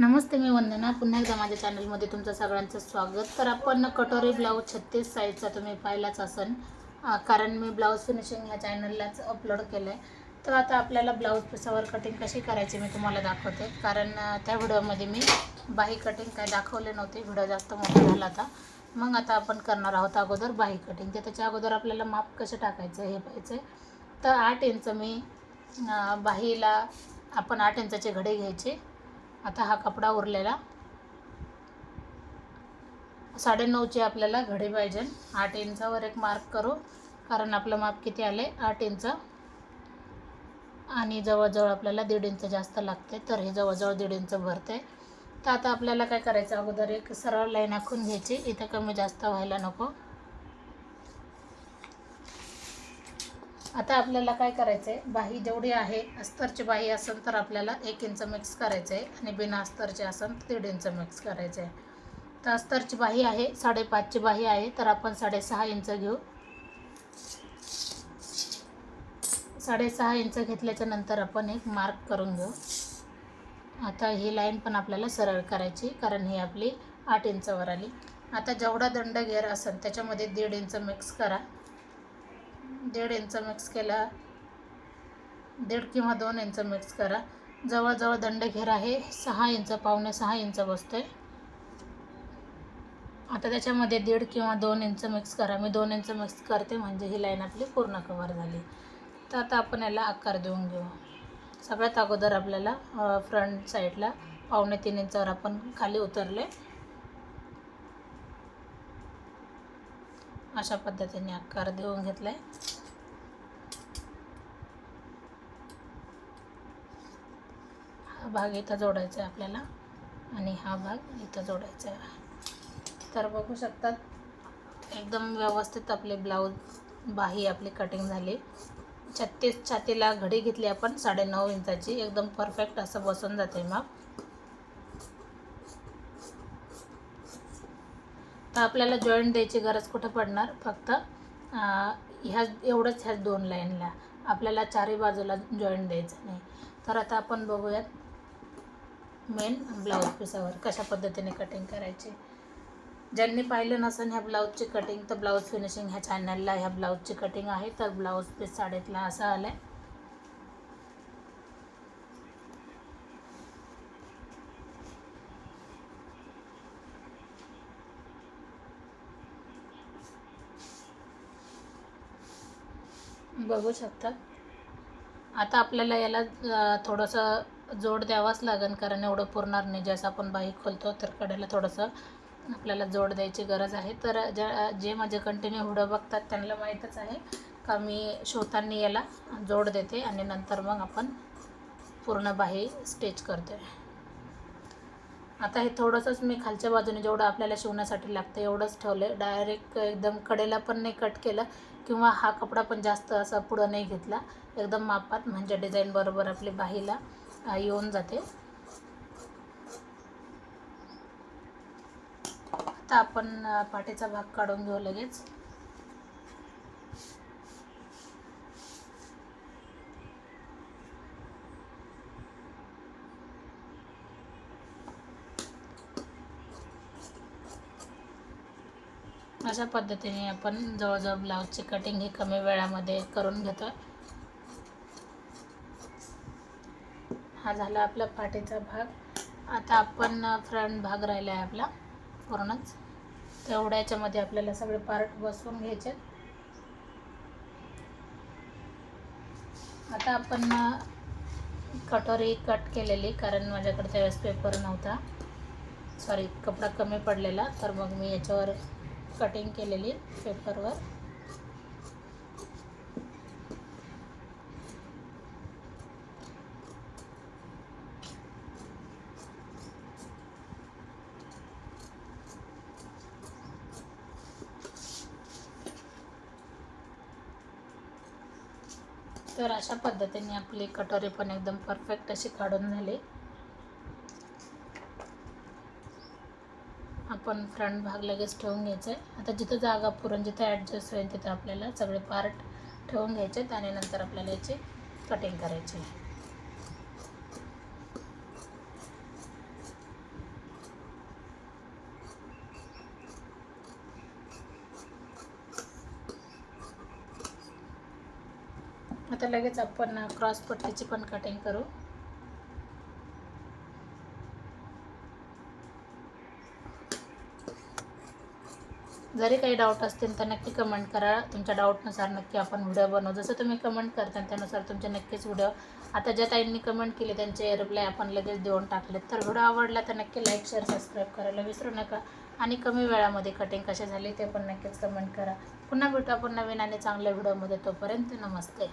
नमस्ते मी वंदना. पुन्हा एकदा माझ्या चॅनलमध्ये तुमचं सगळ्यांचं स्वागत. तर आपण कटोरी ब्लाऊज छत्तीस साईजचा तुम्ही पाहिलाच असन. कारण मी ब्लाऊज फिनिशिंग ह्या चॅनललाच अपलोड केलं आहे तर आता आपल्याला ब्लाऊज पिसावर कटिंग कशी करायची मी तुम्हाला दाखवते. कारण त्या व्हिडिओमध्ये मी बाही कटिंग काय दाखवले नव्हते. व्हिडिओ जास्त मोठा झाला होता. मग आता आपण करणार आहोत अगोदर बाही कटिंग तर त्याच्या अगोदर आपल्याला माप कसे टाकायचं हे पाहिजे तर आठ इंच मी बाहीला आपण आठ इंचाचे घडे घ्यायचे. आता हा कपडा उरलेला. साडेनऊचे आपल्याला घडी पाहिजे आठ इंचावर एक मार्क करू. कारण आपलं माप किती आले आठ इंच. आणि जवळजवळ आपल्याला दीड इंच जास्त लागते. तर हे जवळजवळ दीड इंच भरते. तर आता आपल्याला काय करायचं? अगोदर एक सरळ लाईन आखून घ्यायची. इथं कमी जास्त व्हायला नको. आता आपल्याला काय करायचं आहे बाही जेवढी आहे अस्तरची बाही असेल तर आपल्याला एक इंच मिक्स करायचं आहे आणि बिना अस्तरची असेल तर दीड इंच मिक्स करायचं आहे तर अस्तरची बाही आहे साडेपाचची बाही आहे तर आपण साडेसहा इंच घेऊ. साडेसहा इंच घेतल्याच्या नंतर आपण एक मार्क करून घेऊ. आता ही लाईन पण आपल्याला सरळ करायची कारण ही आपली आठ इंचावर आली. आता जेवढा दंड घेर असेल त्याच्यामध्ये दीड इंच मिक्स करा. दीड इंच मिक्स केला. दीड किंवा दोन इंच मिक्स करा. जवळजवळ दंडघेर आहे. सहा इंच पावणे सहा इंच बसतोय. आता त्याच्यामध्ये दीड किंवा दोन इंच मिक्स करा. मी दोन इंच मिक्स करते म्हणजे ही लाईन आपली पूर्ण कवर झाली. तर आता आपण याला आकार देऊन घेऊ. सगळ्यात अगोदर आपल्याला फ्रंट साईडला पावणे तीन इंचावर आपण खाली उतरले. अशा पद्धतीने आकार देऊन घेतला आहे भाग इथं जोडायचा आहे आपल्याला. आणि हा भाग इथं जोडायचा आहे. तर बघू शकतात एकदम व्यवस्थित आपले ब्लाऊज बाही आपली कटिंग झाली. छत्तीस छातीला घडी घेतली आपण साडेनऊ इंचाची. एकदम परफेक्ट असं बसून जाते मग तर आपल्याला जॉईंट द्यायची गरज कुठं पडणार? फक्त ह्या एवढंच ह्याच दोन लाईनला आपल्याला चारही बाजूला जॉईंट द्यायचं नाही. तर आता आपण बघूयात मेन ब्लाऊज पिसावर कशा पद्धतीने कटिंग करायची? ज्यांनी पाहिलं नसेल ह्या ब्लाऊजची कटिंग तर ब्लाऊज फिनिशिंग ह्या चॅनलला ह्या ब्लाऊजची कटिंग आहे तर ब्लाऊज पीस साडेतला असा आला आहे बघू शकता. आता आपल्याला याला थोडंसं जोड द्यावाच लागेल कारण एवढं पुरणार नाही जसं आपण बाईक खोलतो तर कडेला थोडंसं आपल्याला जोड द्यायची गरज आहे. तर ज्या जे माझे कंटिन्यू व्हिडिओ बघतात त्यांना माहीतच आहे का मी शिवताना याला जोड देते आणि नंतर मग आपण पूर्ण बाही स्टेच करते आता हे थोडंसंच मी खालच्या बाजूने जेवढं आपल्याला शिवण्यासाठी लागतं एवढंच ठेवलं आहे डायरेक्ट एकदम कडेला पण नाही कट केलं किंवा हा कपडा पण जास्त असा पुढं नाही घेतला. एकदम मापात म्हणजे डिझाईन बरोबर आपली बाहीला येऊन जाते. आता आपण पाठीचा भाग काढून घेऊ लगेच. अशा पद्धतीने आपण जवळजवळ ब्लाऊजची कटिंग ही कमी वेळामध्ये करून घेतो हा झाला आपला पाठीचा भाग. आता आपण फ्रंट भाग राहिला आहे आपला पूर्णच. तेवढ्या याच्यामध्ये आपल्याला सगळे पार्ट बसवून घ्यायचे. आता आपण कटोरी कट केलेली कारण माझ्याकडे त्यावेळेस पेपर नव्हता. सॉरी कपडा कमी पडलेला तर मग मी याच्यावर कटिंग केलेली पेपरवर तर अशा पद्धतीने आपले कटोरे पण एकदम परफेक्ट अशी काढून झाले. आपण फ्रंट भाग लगेच ठेवून घ्यायचा आहे आता जिथं जागा पुरण जिथं ॲडजस्ट होईल तिथं आपल्याला सगळे पार्ट ठेवून घ्यायचे आहेत आणि नंतर आपल्याला याची कटिंग करायची. आहे आता लगेच आपण क्रॉस पट्टीची पण कटिंग करू. जरी काही डाऊट असतील तर नक्की कमेंट करा. तुमच्या डाऊटनुसार नक्की आपण व्हिडिओ बनवू. जसं तुम्ही कमेंट करता त्यानुसार तुमचे नक्कीच व्हिडिओ आता ज्या ताईंनी कमेंट केली त्यांचे रिप्लाय आपण लगेच देऊन टाकले तर व्हिडिओ आवडला तर नक्की लाईक शेअर सबस्क्राईब करायला विसरू नका. आणि कमी वेळामध्ये कटिंग कसे झाली ते पण नक्कीच कमेंट करा. पुन्हा भेटू आपण नवीन आणि चांगल्या व्हिडिओमध्ये तोपर्यंत नमस्ते.